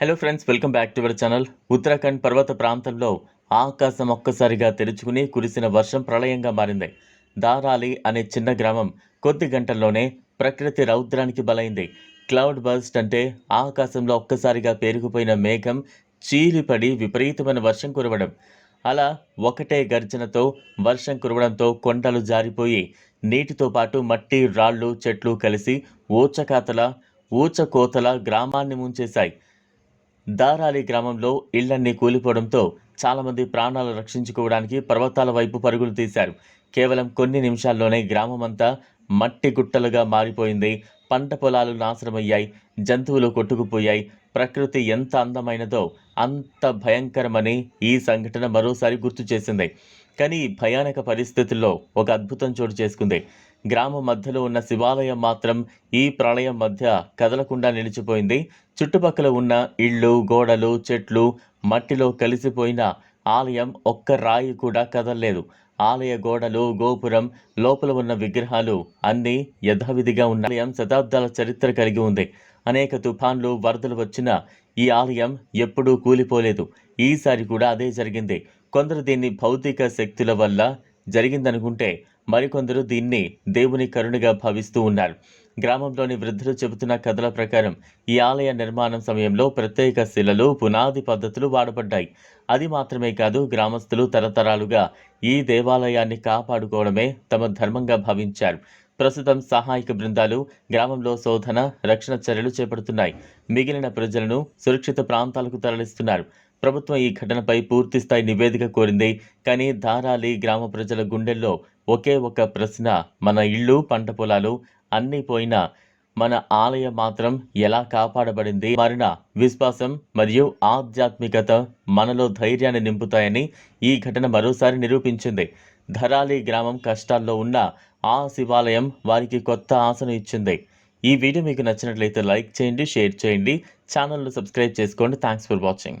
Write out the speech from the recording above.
Hello friends welcome back to our channel Uttarakhand పర్వత ప్రాంతంలో ఆకాశం ఒక్కసారిగా తెరుచుకుని కురిసిన వర్షం ప్రళయంగా మారింది దారాలి అనే చిన్న గ్రామం కొద్ది గంటల్లోనే ప్రకృతి రౌద్రానికి బలైంది క్లౌడ్ బర్స్ట్ అంటే ఆకాశంలో ఒక్కసారిగా పేరుకుపోయిన మేఘం చీలిపడి విపరీతమైన వర్షం కురవడం అలా ఒకటే గర్జనతో వర్షం కురవడంతో కొండలు జారిపోయి నీటితో పాటు మట్టి రాళ్ళు చెట్లు కలిసి ఊచకాతల ఊచకోతల గ్రామాన్ని ముంచేశాయి దారాలి గ్రామంలో ఇళ్ళన్నీ కూలిపోవడంతో చాలామంది ప్రాణాలు రక్షించుకోవడానికి పర్వతాల వైపు పరుగులు తీశారు. కేవలం కొన్ని నిమిషాల్లోనే గ్రామమంతా మట్టి గుట్టలుగా మారిపోయింది. పంట పొలాలు నాశనమయ్యాయి. జంతువులు కొట్టుకుపోయాయి. ప్రకృతి ఎంత అందమైనదో అంత భయంకరమని ఈ సంఘటన మరోసారి గుర్తు చేసింది. కానీ భయానక పరిస్థితుల్లో ఒక అద్భుతం చోటు చేసుకుంది. గ్రామ మధ్యలో ఉన్న శివాలయం మాత్రం ఈ ప్రళయం మధ్య కదలకుండా నిలిచిపోయింది. చుట్టుపక్కల ఉన్న ఇళ్ళు గోడలు చెట్లు మట్టిలో కలిసిపోయిన ఆలయం ఒక్క రాయి కూడా కదలలేదు. ఆలయ గోడలు గోపురం లోపల ఉన్న విగ్రహాలు అన్నీ యథావిధిగా ఉన్న ఆలయం శతాబ్దాల చరిత్ర కలిగి ఉంది. అనేక తుఫాన్లు వరదలు వచ్చినా ఈ ఆలయం ఎప్పుడూ కూలిపోలేదు. ఈసారి కూడా అదే జరిగింది. కొందరు దీన్ని భౌతిక శక్తుల వల్ల జరిగిందనుకుంటే మరికొందరు దీన్ని దేవుని కరుణగా భావిస్తూ ఉన్నారు. గ్రామంలోని వృద్ధులు చెబుతున్న కథల ప్రకారం ఈ ఆలయ నిర్మాణం సమయంలో ప్రత్యేక శిలలు పునాది పద్ధతులు వాడబడ్డాయి. అది మాత్రమే కాదు గ్రామస్తులు తరతరాలుగా ఈ దేవాలయాన్ని కాపాడుకోవడమే తమ ధర్మంగా భావించారు. ప్రస్తుతం సహాయక బృందాలు గ్రామంలో శోధన రక్షణ చర్యలు చేపడుతున్నాయి. మిగిలిన ప్రజలను సురక్షిత ప్రాంతాలకు తరలిస్తున్నారు. ప్రభుత్వం ఈ ఘటనపై పూర్తిస్థాయి నివేదిక కోరింది కానీ ధారాలి గ్రామ ప్రజల గుండెల్లో ఒకే ఒక ప్రశ్న మన ఇళ్ళు పంట పొలాలు అన్నీ పోయినా మన ఆలయం మాత్రం ఎలా కాపాడబడింది? మరణ విశ్వాసం మరియు ఆధ్యాత్మికత మనలో ధైర్యాన్ని నింపుతాయని ఈ ఘటన మరోసారి నిరూపించింది. ధరాలి గ్రామం కష్టాల్లో ఉన్న ఆ శివాలయం వారికి కొత్త ఆశను ఇచ్చింది. ఈ వీడియో మీకు నచ్చినట్లయితే లైక్ చేయండి షేర్ చేయండి. ఛానల్ను సబ్స్క్రైబ్ చేసుకోండి. Thanks for watching.